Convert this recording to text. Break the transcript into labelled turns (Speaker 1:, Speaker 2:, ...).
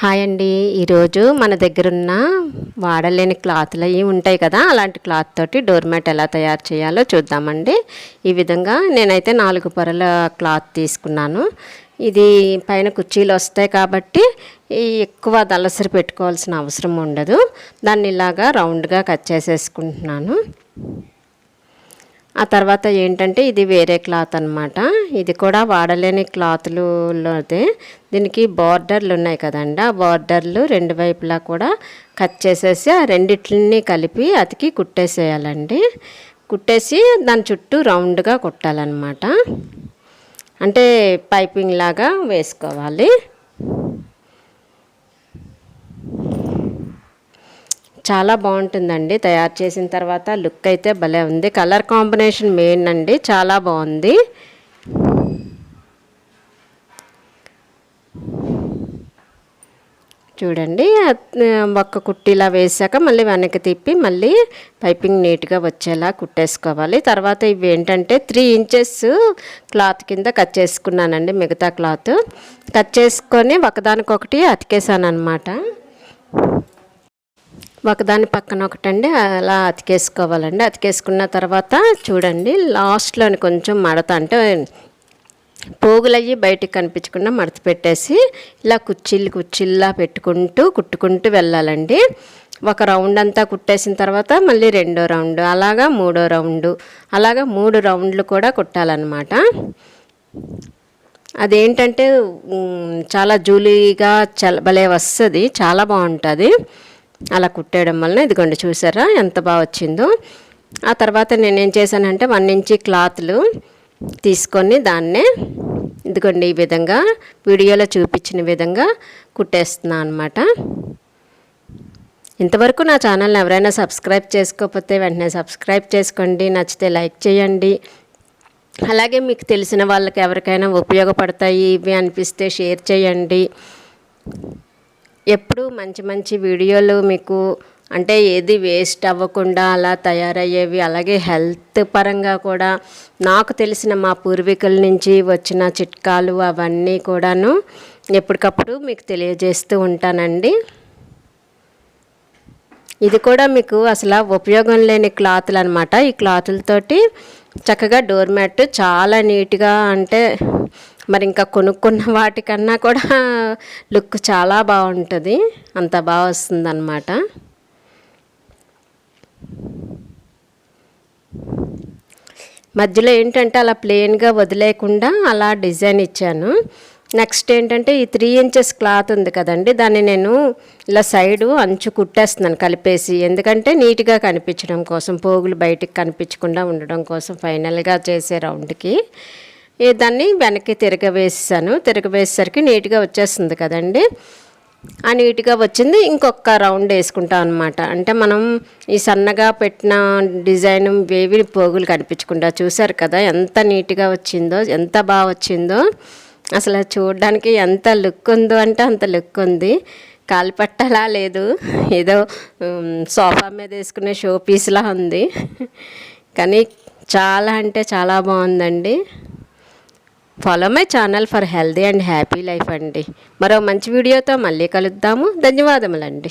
Speaker 1: Hi అండి. ఈరోజు మన దగ్గర ఉన్న వాడలేని క్లాత్లు అవి ఉంటాయి కదా అలాంటి క్లాత్ తోటి డోర్ మ్యాట్ ఎలా తయారు చేయాలో చూద్దామండి. ఈ విధంగా నేనైతే నాలుగు పొరల క్లాత్ తీసుకున్నాను. ఇది పైన కుర్చీలు వస్తాయి కాబట్టి ఈ ఎక్కువ దలసరి పెట్టుకోవాల్సిన అవసరం ఉండదు. దాన్ని ఇలాగా రౌండ్గా కట్ చేసేసుకుంటున్నాను. ఆ తర్వాత ఏంటంటే ఇది వేరే క్లాత్ అనమాట ఇది కూడా వాడలేని క్లాత్లులోదే. దీనికి బార్డర్లు ఉన్నాయి కదండి. ఆ బార్డర్లు రెండు వైపులా కూడా కట్ చేసేసి ఆ రెండిట్లని కలిపి అతికి కుట్టేసేయాలండి. కుట్టేసి దాని చుట్టూ రౌండ్గా కుట్టాలన్నమాట. అంటే పైపింగ్ లాగా వేసుకోవాలి. చాలా బాగుంటుందండి. తయారు చేసిన తర్వాత లుక్ అయితే భలే ఉంది. కలర్ కాంబినేషన్ మెయిన్ అండి. చాలా బాగుంది. చూడండి. ఒక్క కుట్టిలా వేసాక మళ్ళీ వెనక్కి తిప్పి మళ్ళీ పైపింగ్ నీట్గా వచ్చేలా కుట్టేసుకోవాలి. తర్వాత ఇవి ఏంటంటే త్రీ ఇంచెస్ క్లాత్ కింద కట్ చేసుకున్నానండి. మిగతా క్లాత్. కట్ చేసుకొని ఒకదానికొకటి అతికేసాను అనమాట ఒకదాని పక్కన ఒకటండి అలా అతికేసుకోవాలండి. అతికేసుకున్న తర్వాత చూడండి లాస్ట్లోని కొంచెం మడత అంటే పోగులయ్యి బయటికి కనిపించకుండా మడత పెట్టేసి ఇలా కుర్చీలు కుర్చీల్లా పెట్టుకుంటూ కుట్టుకుంటూ వెళ్ళాలండి. ఒక రౌండ్ అంతా కుట్టేసిన తర్వాత మళ్ళీ రెండో రౌండ్ అలాగా మూడో రౌండ్ అలాగా మూడు రౌండ్లు కూడా కుట్టాలన్నమాట. అదేంటంటే చాలా జూలీగా చలబలే వస్తుంది చాలా బాగుంటుంది. అలా కుట్టేయడం వలన ఇదిగోండి చూసారా ఎంత బాగా వచ్చిందో. ఆ తర్వాత నేనేం చేశానంటే వన్ ఇంచి క్లాత్లు తీసుకొని దాన్నే ఇదిగోండి ఈ విధంగా వీడియోలో చూపించిన విధంగా కుట్టేస్తున్నాను అనమాట ఇంతవరకు నా ఛానల్ని ఎవరైనా సబ్స్క్రైబ్ చేసుకోకపోతే వెంటనే సబ్స్క్రైబ్ చేసుకోండి నచ్చితే లైక్ చేయండి. అలాగే మీకు తెలిసిన వాళ్ళకి ఎవరికైనా ఉపయోగపడతాయి ఇవి అనిపిస్తే షేర్ చేయండి. ఎప్పుడూ మంచి మంచి వీడియోలు మీకు అంటే ఏది వేస్ట్ అవ్వకుండా అలా తయారయ్యేవి. అలాగే హెల్త్ పరంగా కూడా నాకు తెలిసిన మా పూర్వీకుల నుంచి వచ్చిన చిట్కాలు అవన్నీ కూడాను ఎప్పటికప్పుడు మీకు తెలియజేస్తూ ఉంటానండి. ఇది కూడా మీకు అసలు ఉపయోగం లేని క్లాతులు అనమాట ఈ క్లాతులతోటి చక్కగా డోర్ మ్యాట్ చాలా నీట్గా అంటే మరి ఇంకా కొనుక్కున్న వాటికన్నా కూడా లుక్ చాలా బాగుంటుంది. అంత బాగా వస్తుంది అన్నమాట మధ్యలో ఏంటంటే అలా ప్లెయిన్గా వదిలేకుండా అలా డిజైన్ ఇచ్చాను. నెక్స్ట్ ఏంటంటే ఈ త్రీ ఇంచెస్ క్లాత్ ఉంది కదండి దాన్ని నేను ఇలా సైడు అంచు కుట్టేస్తున్నాను కలిపేసి. ఎందుకంటే నీట్గా కనిపించడం కోసం పోగులు బయటికి కనిపించకుండా ఉండడం కోసం ఫైనల్గా చేసే రౌండ్కి దాన్ని వెనక్కి తిరగవేసాను తిరగవేసేసరికి నీట్గా వచ్చేస్తుంది కదండి. ఆ నీట్గా వచ్చింది. ఇంకొక రౌండ్ వేసుకుంటాం అనమాట అంటే మనం ఈ సన్నగా పెట్టిన డిజైన్ వేవి పోగులు కనిపించకుండా చూసారు కదా ఎంత నీట్గా వచ్చిందో ఎంత బాగా వచ్చిందో. అసలు చూడడానికి ఎంత లుక్ ఉందో అంటే అంత లుక్ ఉంది. కాలిపట్టలా లేదు. ఏదో సోఫా మీద వేసుకునే షో పీస్లా ఉంది. కానీ చాలా అంటే చాలా బాగుందండి. Follow my channel for healthy and happy life అండి. మరో మంచి వీడియోతో మళ్ళీ కలుద్దాము. ధన్యవాదములండి.